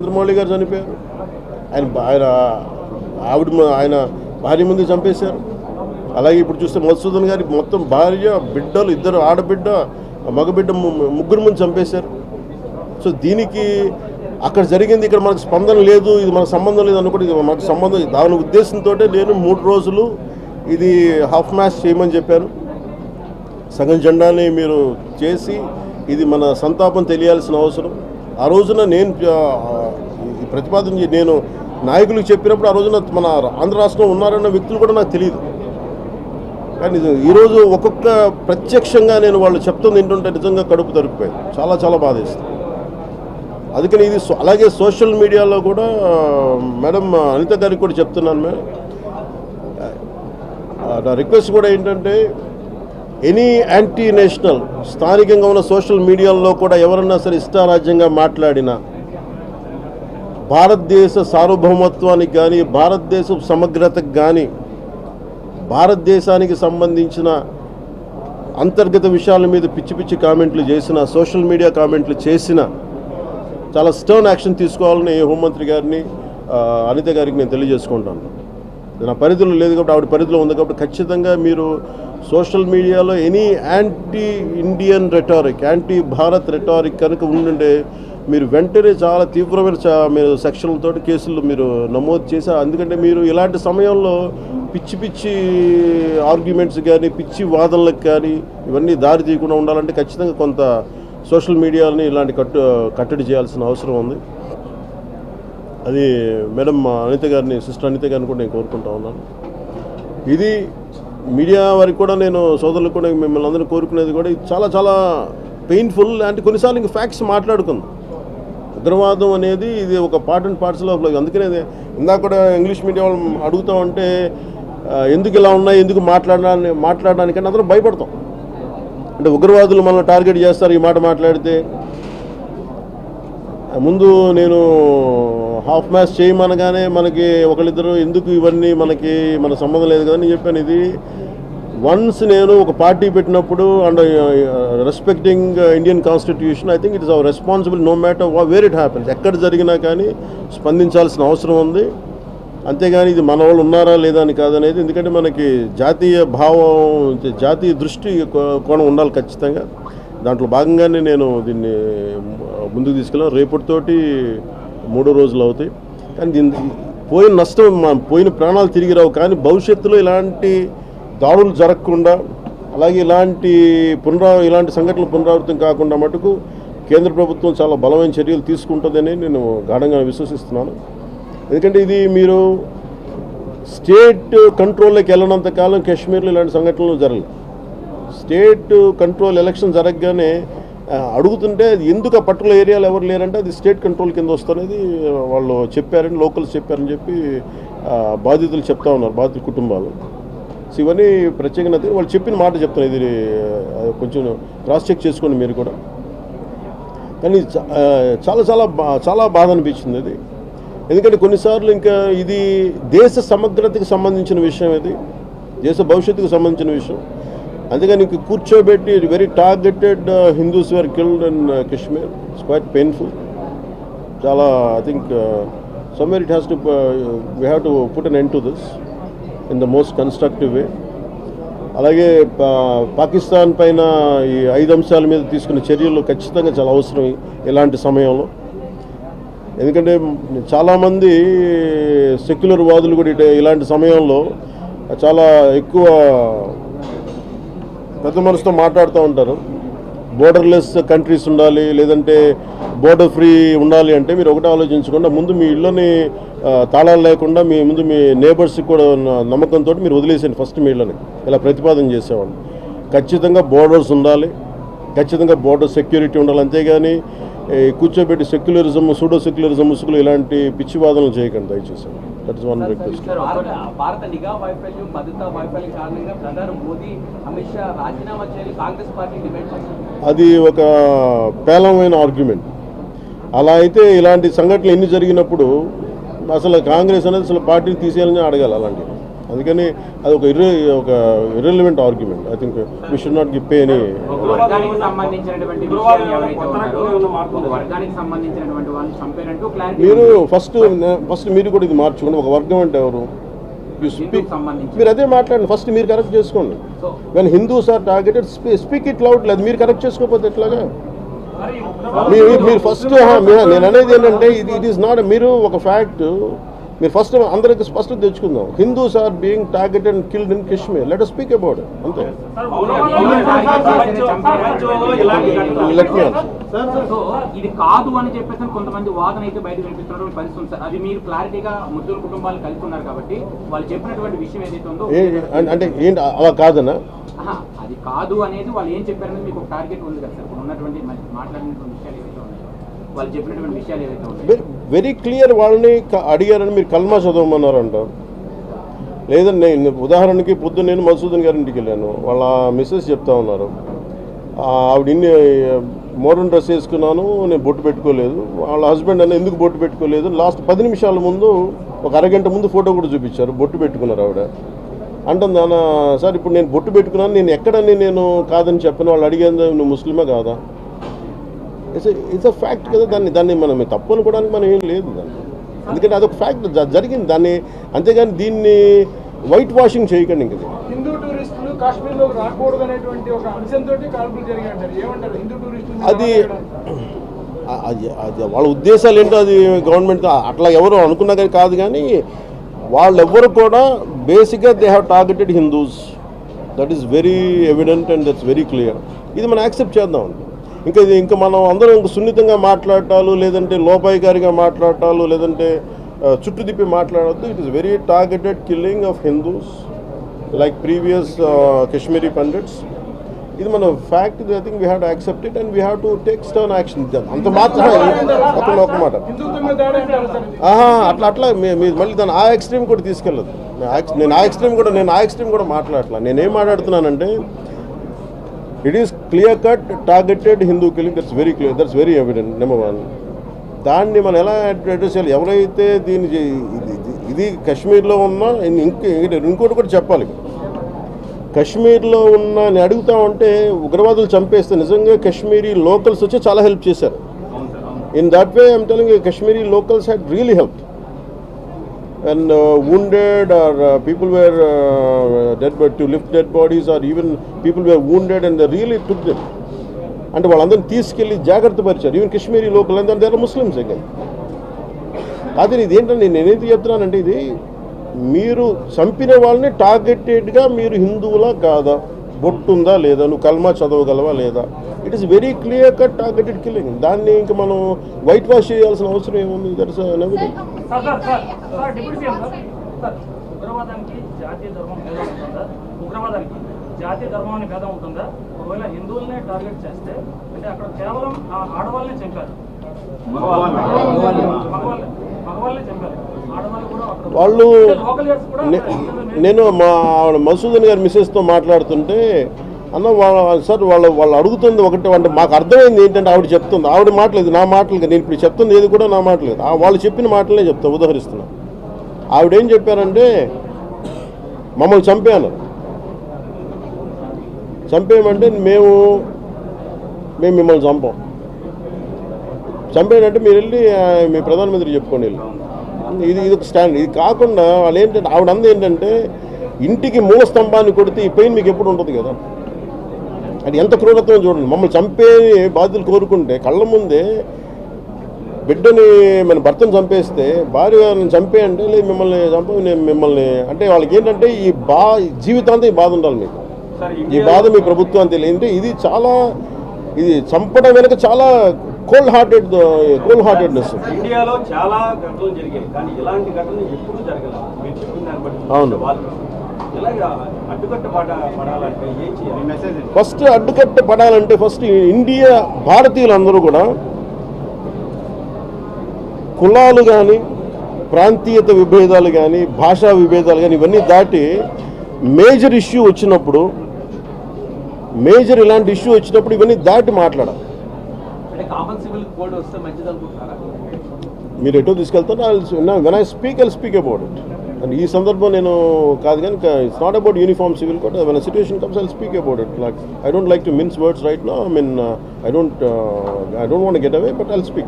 చంద్రమౌళి గారు చనిపోయారు. ఆయన ఆయన ఆవిడ ఆయన భార్య ముందు చంపేశారు. అలాగే ఇప్పుడు చూస్తే మధుసూదన్ గారి మొత్తం భార్య బిడ్డలు ఇద్దరు ఆడబిడ్డ మగబిడ్డ ము- ముగ్గురు ముందు చంపేశారు. సో దీనికి అక్కడ జరిగింది ఇక్కడ మనకు స్పందన లేదు ఇది మనకు సంబంధం లేదు అనుకోండి ఇది మనకు సంబంధం దాని ఉద్దేశంతో నేను మూడు రోజులు ఇది హాఫ్ మ్యాచ్ చేయమని చెప్పాను. సగం జెండాని మీరు చేసి ఇది మన సంతాపం తెలియాల్సిన అవసరం. ఆ రోజున నేను ప్రతిపాదన నేను నాయకులకు చెప్పినప్పుడు ఆ రోజున మన ఆంధ్ర రాష్ట్రంలో ఉన్నారన్న వ్యక్తులు కూడా నాకు తెలియదు. కానీ ఇది ఈరోజు ఒక్కొక్క ప్రత్యక్షంగా నేను వాళ్ళు చెప్తుంది ఏంటంటే నిజంగా కడుపు తరిగిపోయింది. చాలా చాలా బాధేస్తుంది. అందుకని ఇది సో- అలాగే సోషల్ మీడియాలో కూడా మేడం అనిత గారికి కూడా చెప్తున్నాను మేడం. నా రిక్వెస్ట్ కూడా ఏంటంటే ఎనీ యాంటీ నేషనల్ స్థానికంగా ఉన్న సోషల్ మీడియాలో కూడా ఎవరన్నా సరే ఇష్టారాజ్యంగా మాట్లాడినా భారతదేశ సార్వభౌమత్వానికి కానీ భారతదేశ సమగ్రతకు కానీ భారతదేశానికి సంబంధించిన అంతర్గత విషయాల మీద పిచ్చి పిచ్చి కామెంట్లు చేసిన సోషల్ మీడియా కామెంట్లు చేసిన చాలా స్టర్న్ యాక్షన్ తీసుకోవాలని హోంమంత్రి గారిని అనిత గారికి నేను తెలియజేసుకుంటాను. నా పరిధిలో లేదు కాబట్టి ఆవిడ పరిధిలో ఉంది కాబట్టి ఖచ్చితంగా మీరు సోషల్ మీడియాలో any anti Indian rhetoric anti Bharat rhetoric కనుక ఉండుంటే మీరు వెంటనే చాలా తీవ్రమైన చా- మీరు సెక్షన్లతో కేసులు మీరు నమోదు చేసి ఎందుకంటే మీరు ఇలాంటి సమయంలో పిచ్చి పిచ్చి ఆర్గ్యుమెంట్స్ కానీ పిచ్చి వాదనలకు కానీ ఇవన్నీ దారి తీయకుండా ఉండాలంటే ఖచ్చితంగా కొంత సోషల్ మీడియాని ఇలాంటి కట్టు కట్టడి చేయాల్సిన అవసరం ఉంది. అది మేడం మా అనిత గారిని సిస్టర్ అనిత గారిని కూడా నేను కోరుకుంటా ఉన్నాను. ఇది మీడియా వారికి కూడా నేను సోదరులకు కూడా మిమ్మల్ని అందరినీ కోరుకునేది కూడా ఇది చాలా చాలా పెయిన్ఫుల్ అంటే కొన్నిసార్లు ఇంక ఫ్యాక్ట్స్ మాట్లాడుకుందాం. ఉగ్రవాదం అనేది ఇది ఒక part and parts of life అందుకనే ఇందాక కూడా ఇంగ్లీష్ మీడియం వాళ్ళు అడుగుతా ఉంటే ఎందుకు ఇలా ఉన్నాయి ఎందుకు మాట్లాడడానికి మాట్లాడడానికంటే అందరం భయపడతాం. అంటే ఉగ్రవాదులు మనల్ని టార్గెట్ చేస్తారు ఈ మాట మాట్లాడితే. ముందు నేను హాఫ్ మ్యాచ్ చేయమనగానే మనకి ఒకళ్ళిద్దరు ఎందుకు ఇవన్నీ మనకి మన సంబంధం లేదు కదా అని చెప్పాను. ఇది వన్స్ నేను ఒక పార్టీ పెట్టినప్పుడు and respecting Indian constitution I think it is our responsible no matter where it happens ఎక్కడ జరిగినా కానీ స్పందించాల్సిన అవసరం ఉంది. అంతేగాని ఇది మన వాళ్ళు ఉన్నారా లేదా అని కాదనేది. ఎందుకంటే మనకి జాతీయ భావం జాతీయ దృష్టి కో- కోణం ఉండాలి ఖచ్చితంగా. దాంట్లో భాగంగానే నేను దీన్ని ముందుకు తీసుకెళ్ళాను. రేపటితోటి మూడో రోజులు అవుతాయి. కానీ దీని పోయిన నష్టం పోయిన ప్రాణాలు తిరిగి రావు. కానీ భవిష్యత్తులో ఇలాంటి దాడులు జరగకుండా అలాగే ఇలాంటి పునరా ఇలాంటి సంఘటనలు పునరావృతం కాకుండా మటుకు కేంద్ర ప్రభుత్వం చాలా బలమైన చర్యలు తీసుకుంటుందని నేను గాఢంగా విశ్వసిస్తున్నాను. ఎందుకంటే ఇది మీరు స్టేట్ కంట్రోల్లోకి వెళ్ళినంత కాలం కాశ్మీర్లో ఇలాంటి సంఘటనలు జరగలేదు. స్టేట్ కంట్రోల్ ఎలక్షన్ జరగగానే అడుగుతుంటే అది ఎందుకు ఆ పర్టికులర్ ఏరియాలో ఎవరు లేరంటే అది స్టేట్ కంట్రోల్ కింద వస్తున్నది వాళ్ళు చెప్పారని లోకల్స్ చెప్పారని చెప్పి బాధితులు చెప్తా ఉన్నారు బాధితుల కుటుంబాలు. సో ఇవన్నీ ప్రత్యేకంగా వాళ్ళు చెప్పిన మాట చెప్తాను ఇది కొంచెం క్రాస్ చెక్ చేసుకోండి మీరు కూడా. కానీ చ- చాలా చాలా బా- చాలా బాధ అనిపించింది అది. ఎందుకంటే కొన్నిసార్లు ఇంకా ఇది దేశ సమగ్రతకి సంబంధించిన విషయం ఇది దేశ భవిష్యత్తుకు సంబంధించిన విషయం. అందుకని ఇంక కూర్చోబెట్టి very targeted Hindus were killed in Kashmir it's quite painful చాలా I think somewhere it has to we have to put an end to this in the most constructive way అలాగే పా- పాకిస్తాన్ పైన ఈ ఐదు అంశాల మీద తీసుకున్న చర్యలు ఖచ్చితంగా చాలా అవసరం ఇలాంటి సమయంలో. ఎందుకంటే చాలామంది సెక్యులర్ వాదులు కూడా ఇలాంటి సమయంలో చాలా ఎక్కువ పెద్ద మనసుతో మాట్లాడుతూ ఉంటారు. బోర్డర్లెస్ కంట్రీస్ ఉండాలి లేదంటే బోర్డర్ ఫ్రీ ఉండాలి అంటే మీరు ఒకటే ఆలోచించకుండా ముందు మీ ఇళ్ళని తాళాలు లేకుండా మీ ముందు మీ నేబర్స్కి కూడా ఉన్న నమ్మకంతో మీరు వదిలేసేయండి ఫస్ట్ మీ ఇళ్ళని ఇలా ప్రతిపాదన చేసేవాళ్ళు. ఖచ్చితంగా బోర్డర్స్ ఉండాలి. ఖచ్చితంగా బోర్డర్ సెక్యూరిటీ ఉండాలి. అంతేగాని కూర్చోబెట్టి సెక్యులరిజం సూడో సెక్యులరిజం ముసుగులు ఇలాంటి పిచ్చి వాదనలు చేయకండి దయచేసి. దట్ ఇస్ వన్ రిక్వెస్ట్ భారత భారత నిఘా వైఫల్యం భద్రతా వైఫల్యం కారణంగా ప్రధాని మోదీ అమిత్ షా రాజీనామా చేయాలి కాంగ్రెస్ పార్టీ డిమాండ్ చేసింది అది ఒక పేలవమైన ఆర్గ్యుమెంట్ అలా అయితే ఇలాంటి సంఘటనలు ఎన్ని జరిగినప్పుడు అసలు కాంగ్రెస్ అనేది అసలు పార్టీని తీసేయాలని అడగాలి అలాంటివి అందుకని అది ఒక ఇర్రె ఒక irrelevant argument I think we should not give pay any ఒక వర్గానికి సంబంధించినటువంటి విషయాలు ఎవరైతే ఉన్నారో ఒక వర్గానికి సంబంధించినటువంటి వాళ్ళు చంపారంటూ క్లారిటీ మీరు ఫస్ట్ ఫస్ట్ మీరు కూడా ఇది మార్చుకోండి. ఒక వర్గం అంటే ఎవరు? యూ స్పీక్ మీరు అదే మాట్లాడండి. ఫస్ట్ మీరు కరెక్ట్ చేసుకోండి. కానీ Hindus are targeted speak it loud లేదు మీరు కరెక్ట్ చేసుకోకపోతే ఎట్లాగా? మీరు మీరు ఫస్ట్ నేను అనేది ఏంటంటే ఇది ఇట్ ఈస్ నాట్ మీరు ఒక ఫ్యాక్ట్ మీరు ఫస్ట్ అందరికి స్పష్టత తెచ్చుకుందాం. Hindus are being targeted and killed in Kashmir let speak about అంతే. ఇది కాదు అని చెప్పేసి కొంతమంది వాదన అయితే బయట వినిపిస్తున్నారు సార్. అది మీరు క్లారిటీగా ముద్దుల కుటుంబాలు కలిసి ఉన్నారు కాబట్టి వాళ్ళు చెప్పినటువంటి విషయం ఏదైతే ఉందో అంటే ఏంటి అలా కాదనా ఆహా, అది కాదు అనేది వాళ్ళు ఏం చెప్పారనేది మీకు ఒక టార్గెట్ ఉంది కదా సార్. ఉన్నటువంటి మరి మాట్లాడినటువంటి విషయాలు ఏవైతే ఉన్నాయో వాళ్ళు చెప్పినటువంటి విషయాలు ఏవైతే ఉన్నాయో వెరీ క్లియర్ వాళ్ళని అడిగారని మీరు కల్మా చదవమన్నారంట. లేదండి నేను ఉదాహరణకి పొద్దున్న నేను మధుసూదన్ గారి ఇంటికి వెళ్ళాను. వాళ్ళ మిస్సెస్ చెప్తా ఉన్నారు. ఆవిడ ఇన్ని మోడర్న్ డ్రెస్ వేసుకున్నాను నేను బొట్టు పెట్టుకోలేదు. వాళ్ళ హస్బెండ్ అని ఎందుకు బొట్టు పెట్టుకోలేదు? లాస్ట్ పది నిమిషాల ముందు ఒక అరగంట ముందు ఫోటో కూడా చూపించారు. బొట్టు పెట్టుకున్నారు ఆవిడ. అంటుంది నాన్న సార్ ఇప్పుడు నేను బొట్టు పెట్టుకున్నాను నేను ఎక్కడని నేను కాదని చెప్పిన వాళ్ళు అడిగేది నువ్వు ముస్లిమా కాదా? ఇట్స్ ఇట్స్ అ ఫ్యాక్ట్ కదా దాన్ని దాన్ని మనం తప్పు అనుకోవడానికి మనం ఏం లేదు దాన్ని. ఎందుకంటే అదొక ఫ్యాక్ట్ జరిగింది దాన్ని. అంతేగాని దీన్ని వైట్ వాషింగ్ చేయకండి ఇంక అది అది వాళ్ళ ఉద్దేశాలు ఏంటో అది గవర్నమెంట్ అట్లా ఎవరు అనుకున్నా కానీ కాదు కానీ వాళ్ళెవ్వరు కూడా బేసిక్గా they have targeted Hindus that is very evident and that's very clear ఇది మనం యాక్సెప్ట్ చేద్దాం. ఇంకా ఇది ఇంకా మనం అందరం ఇంకా సున్నితంగా మాట్లాడటాలు లేదంటే లోపాయికారిగా మాట్లాడటాలు లేదంటే చుట్టుదిప్పి చుట్టు తిప్పి మాట్లాడద్దు it is very targeted killing of Hindus like previous Kashmiri pandits ఇది మన fact I think we have to accept it and we have to take stern action అంత మాత్రమే. అతను ఒక మాట. ఆహా అట్లా అట్లా. మీరు మళ్ళీ దాన్ని ఆ ఎక్స్ట్రీమ్ కూడా తీసుకెళ్ళదు. నేను ఆ నేను ఎక్స్ట్రీమ్ కూడా నేను ఆ ఎక్స్ట్రీమ్ కూడా మాట్లాడట్లా. నేనేం మాట్లాడుతున్నానంటే it is clear cut targeted Hindu killing that's very clear that's very evident number one దాన్ని మనం ఎలా అడ్రస్ చేయాలి? ఎవరైతే దీన్ని ఇది- ఇది- కాశ్మీర్లో ఉన్న ఇంక ఇంకోటి కూడా చెప్పాలి. కాశ్మీర్లో ఉన్న నేను అడుగుతా ఉంటే ఉగ్రవాదులు చంపేస్తే నిజంగా కాశ్మీరీ లోకల్స్ వచ్చి చాలా హెల్ప్ చేశారు. In that way I'm telling Kashmiri locals had really help and wounded wounded people were dead were to lift dead bodies or even people were wounded and were wounded and they అంటే వాళ్ళందరినీ తీసుకెళ్ళి జాగ్రత్త పరిచారు. Even Kashmiri local అందరూ there Muslims ఇంకా అది ఇది ఏంటంటే నేను ఎందుకు చెప్తున్నానంటే ఇది మీరు చంపిన వాళ్ళని టార్గెటెడ్గా మీరు హిందువులా కాదా? బొట్టుందా లేదా? నువ్వు కల్మా చదవగలవా లేదా? It is very clear cut targeted killing దాన్ని ఇంకా మనం వైట్ వాష్ చేయాల్సిన అవసరం ఏముంది? దట్స్ సార్ ఉగ్రవాదానికి జాతీయ భేదం ఉంటుందా ఒకవేళ హిందువులనే టార్గెట్ చేస్తే అంటే అక్కడ కేవలం ఆడవాళ్ళనే చంపారు మగవాళ్ళనే. చంపారు వాళ్ళు నేను మా ఆవిడ మసూదన్ గారి మిస్సెస్తో మాట్లాడుతుంటే అన్న వాళ్ళ సార్ వాళ్ళు వాళ్ళు అడుగుతుంది ఒకటి అంటే మాకు అర్థమైంది ఏంటంటే ఆవిడ చెప్తుంది. ఆవిడ మాటలేదు నా మాటలు. నేను ఇప్పుడు చెప్తుంది ఏది కూడా నా మాటలేదు వాళ్ళు చెప్పిన మాటలే చెప్తా ఉదాహరిస్తున్నా. ఆవిడ ఏం చెప్పారంటే మమ్మల్ని చంపాను. చంపేయమంటే మేము మేము మిమ్మల్ని చంపాం. చంపేయంటే మీరు వెళ్ళి మీ ప్రధానమంత్రి చెప్పుకోండి వెళ్ళి. ఇది ఇది ఒక స్టాండ్ ఇది కాకుండా వాళ్ళు ఏంటంటే ఆవిడ అంది ఏంటంటే ఇంటికి మూల స్తంభాన్ని కొడితే ఈ పెయిన్ మీకు ఎప్పుడు ఉంటుంది కదా? అది ఎంత క్రూరత్వం చూడండి. మమ్మల్ని చంపే బాధ్యతలు కోరుకుంటే కళ్ళ ముందే బిడ్డని మన భర్తను చంపేస్తే భార్య గారిని చంపేయంటే లేదు మిమ్మల్ని చంప నేను మిమ్మల్ని అంటే వాళ్ళకి ఏంటంటే ఈ బా జీవితాంతం ఈ బాధ ఉండాలి మీకు. ఈ బాధ మీ ప్రభుత్వం తెలియదు. ఇది చాలా ఇది చంపడం వెనక చాలా కోల్డ్ హార్టెడ్ కోల్డ్ హార్టెడ్నెస్ ఇండియాలో చాలా ఘటనలు జరిగాయి. కానీ ఇలాంటి ఘటనలు ఎప్పుడూ జరగలేదు. మీరు చెప్పిన దాన్ని బట్టి అవును. ఫస్ట్ అడ్డుకట్ట పడాలంటే ఫస్ట్ ఇండియా భారతీయులందరూ కూడా కులాలు కానీ ప్రాంతీయత విభేదాలు కానీ భాషా విభేదాలు కానీ ఇవన్నీ దాటి మేజర్ ఇష్యూ వచ్చినప్పుడు మేజర్ ఇలాంటి ఇష్యూ వచ్చినప్పుడు ఇవన్నీ దాటి మాట్లాడాలి. మీరు ఎటో తీసుకెళ్తారో when I speak I speak about it and ఈ సందర్భం నేను కాదు కానీ it's not about uniform civil code when situation comes I speak about it like I don't like to mince words right no I mean I don't I don't want get away but I speak